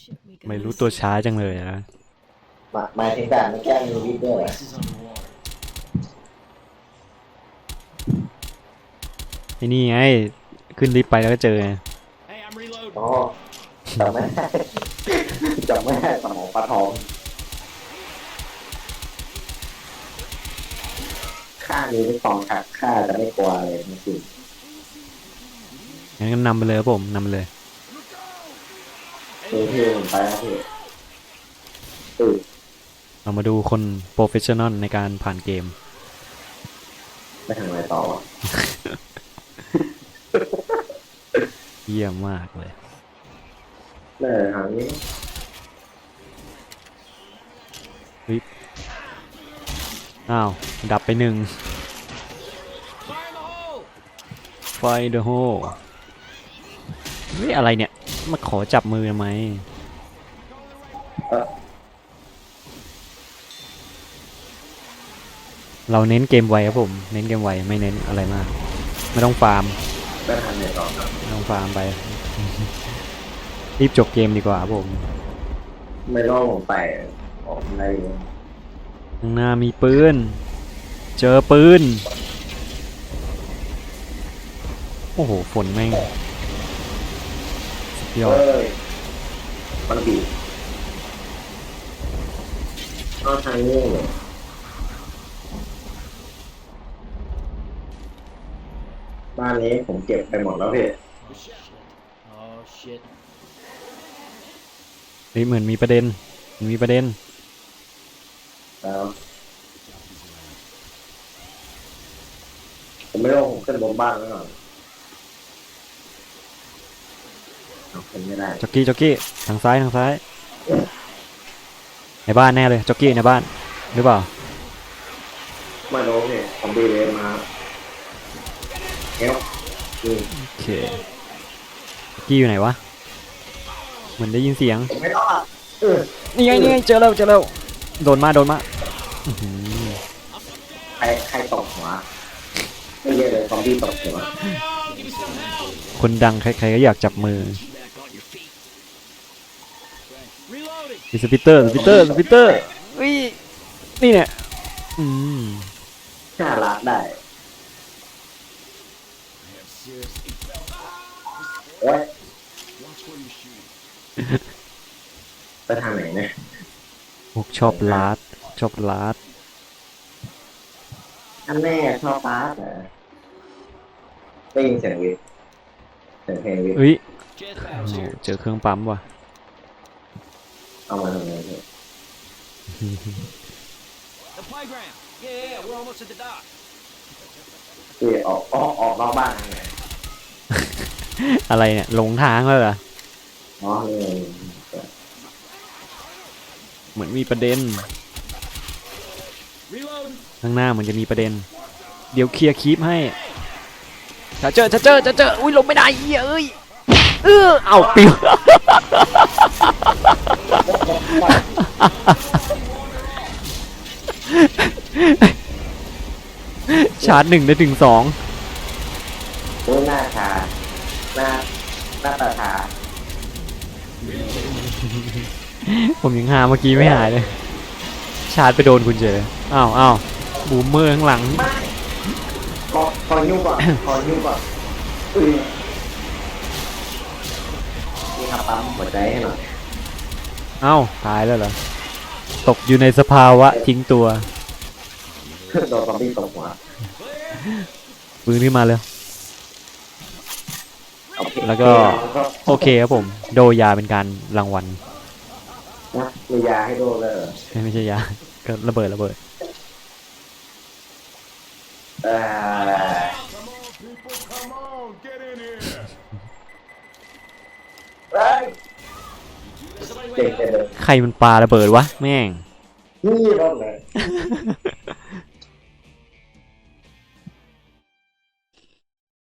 Shit, we got ไม่รู้ตัวช้าจังเลยนะมาหมายถึงด่านไม่แก้มีวิดด้วยเหรอ This is underwater. ไอ้นี่ไง ขึ้นลิฟต์ไปแล้วก็เจอไง Hey, I'm reloading. อ๋อจำไม่ได้จำไม่ได้สมองปลาทองข้านี้ไม่ฟองค่ะข้าจะไม่กลัวเลยจริงงั้นก็นำไปเลยครับผมนำไปเลย ๆคือพี่ผมไปนะพี่ตื่นเรามาดูคนโปรเฟชชั่นอลในการผ่านเกม ไปทางไหนต่อวะเยี่ยมมากเลย เลยทางนี้อ้าว ดับไปหนึ่ง Fire in the hole. ไฟเดอะโฮเฮ้ยอะไรเนี่ย มาขอจับมือทำไมเออเราเน้นเกมไวครับผม เน้นเกมไวไม่เน้นอะไรมาก ไม่ต้องฟาร์มไปทางไหนต่อครับไม่ต้องฟาร์มไป รีบจบเกมดีกว่าครับผม ไม่รอดผมไปออกอะไรอยู่ข้างหน้ามีปืน เจอปืน โอ้โห ฝนแม่งสุด ยอดเอ้ยมันบีบก็ทางนี้เลยบ้านนี้ผมเก็บไปหมดแล้วพี่ Oh shit. เฮ้ยเหมือนมีประเด็นเหมือนมีประเด็นแล้วผมไม่รู้ผมขึ้นบนบ้านแล้วก่อน เอาขึ้นไม่ได้จ็อกกี้จ็อกกี้ทางซ้ายทางซ้าย ในบ้านแน่เลยจ็อกกี้ในบ้านหรือเปล่าไม่รู้พี่ผมดีเลยมาเอฟนี่โอเคจ็อกกี้อยู่ไหนวะเหมือนได้ยินเสียงผมไม่รอดเออนี่ไงนี่ไงเจอแล้วเจอแล้วโดนมาโดนมาอื้อหือใครใครตกหัวไม่เยอะเลยซอมบี้ตกหัวคนดังใครๆก็อยากจับมือ มีสปิตเตอร์สปิตเตอร์สปิตเตอร์อุ้ยนี่เนี่ยอืมห้าล้านได้โอ้ย Watch where you shoot. ไปทางไหนเนี่ยพวกชอบลาดชอบลาดอันแน่ชอบปาร์ตเหรอได้ยินเสียงวิทย์เสียงเพลงวิทย์เฮ้ย Jet โอ้ house โห here. เจอเครื่องปั๊มว่ะ เอามาทำไงพี่ The playground. Yeah, yeah, we're almost at the dock. พี่ออกออกออกนอกบ้านทางไหนอะไรเนี่ยหลงทางแล้วเหรออ๋อนี่เหมือนมีประเด็น Reloading. ข้างหน้าเหมือนจะมีประเด็น เดี๋ยวเคลียร์คลิปให้จะเจอจะเจอจะเจออุ้ยลงไม่ได้เหี้ยเอ้ยเออเอาปิว ชาร์จหนึ่งได้ถึงสองโอ้ยหน้าชาหน้าหน้าตาชาผมยังหาเมื่อกี้ไม่หายเลย ชาร์จไปโดนคุณเจออ้าวอ้าวบูมเมอร์ข้างหลังขอขอยิ้วก่อนขอยิ้วก่อนอุ้ยนี่ครับปั๊มหัวใจให้หน่อย เอ้าตายแล้วเหรอ ตกอยู่ในสภาวะทิ้งตัวโดนซอมบี้ตกหัวปืนขึ้นมาเลยเอาเพแล้วก็ โอเคครับผม โดยาเป็นการรางวัลนะมียาให้โดนเลยเหรอไม่ไม่ใช่ยา ก็ระเบิดระเบิด เอ่อ Come เอ้ย Somebody เจ๋ง wake จัง up. เลยใครมันปาระเบิดวะแม่ง นี่รถเลย